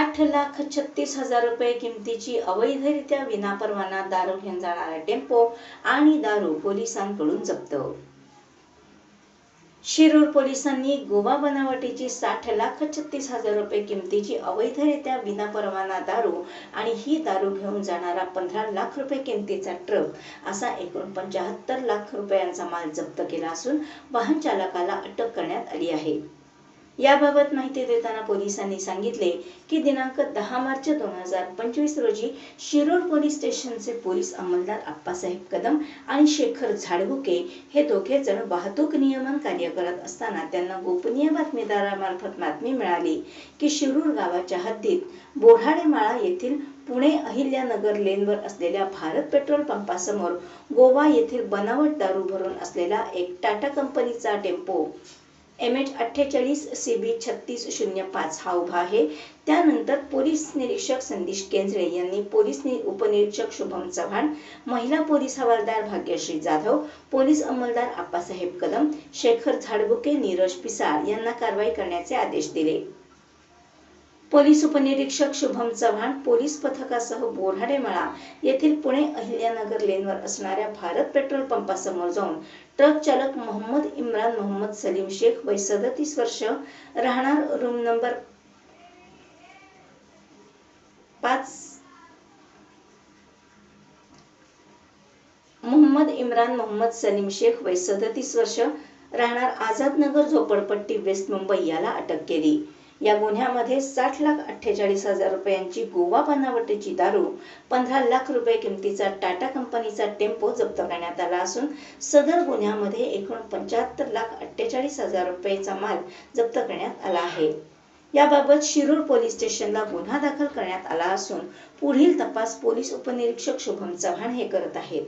आठ लाख छत्तीस हजार रुपये किमतीची अवैधरित्या विनापरवाना दारू घेऊन जाणारा टेम्पो आणि दारू पोलिसांकडून जप्त. शिरूर पोलिसांनी गोवा बनावटीची साठ लाख छत्तीस हजार रुपये किमतीची अवैधरित्या विनापरवाना दारू आणि ही दारू घेऊन जाणारा पंधरा लाख रुपये किमतीचा ट्रक असा एकूण पंचाहत्तर लाख रुपयांचा माल जप्त केला असून वाहन चालकाला अटक करण्यात आली आहे. याबाबत माहिती देताना पोलिसांनी सांगितले की दिनांक दहा मार्च दोन हजार पंचवीस रोजी शिरोड पोलीस स्टेशनचे पोलीस अंमलदार आप्पासाहेब कदम आणि शेखर झाडबुके हे दोघे जण वाहतूक नियमन कार्य करत असताना त्यांना गोपनीय बातमीदारामार्फत बातमी मिळाली की शिरूर गावाच्या हद्दीत बोढाडेमाळा येथील पुणे अहिल्यानगर लेनवर असलेल्या भारत पेट्रोल पंपासमोर गोवा येथील बनावट दारू भरून असलेला एक टाटा कंपनीचा टेम्पो एम एच अठ्ठेचाळीस सी बी छत्तीस शून्य पाच हा उभा आहे. त्यानंतर पोलीस निरीक्षक संदेश केंद्रे यांनी पोलीस उपनिरीक्षक शुभम चव्हाण महिला पोलीस हवालदार भाग्यश्री जाधव पोलीस अंमलदार आप्पासाहेब कदम शेखर झाडबुके नीरज पिसाळ यांना कारवाई करण्याचे आदेश दिले. पोलीस उपनिरीक्षक शुभम चव्हाण पोलीस पथकासह बोऱ्हाडेमळा येथील पुणे अहिल्यानगर लेनवर असणाऱ्या भारत पेट्रोल पंपासमोर जाऊन ट्रक चालक मोहम्मद इम्रान मोहम्मद सलीम शेख वय सदतीस वर्ष राहणार रूम नंबर पाच मोहम्मद इम्रान मोहम्मद सलीम शेख वय सदतीस वर्ष राहणार आझादनगर झोपडपट्टी वेस्ट मुंबई याला अटक केली. या गुन्ह्यामध्ये साठ लाख अठ्ठेचाळीस हजार रुपयांची गोवा बनावटीची दारू पंधरा लाख रुपये किमतीचा टाटा कंपनीचा टेम्पो जप्त करण्यात आला असून सदर गुन्ह्यामध्ये एकूण पंच्याहत्तर लाख अठ्ठेचाळीस हजार रुपयेचा माल जप्त करण्यात आला आहे. याबाबत शिरूर पोलीस स्टेशनला गुन्हा दाखल करण्यात आला असून पुढील तपास पोलीस उपनिरीक्षक शुभम चव्हाण हे करत आहेत.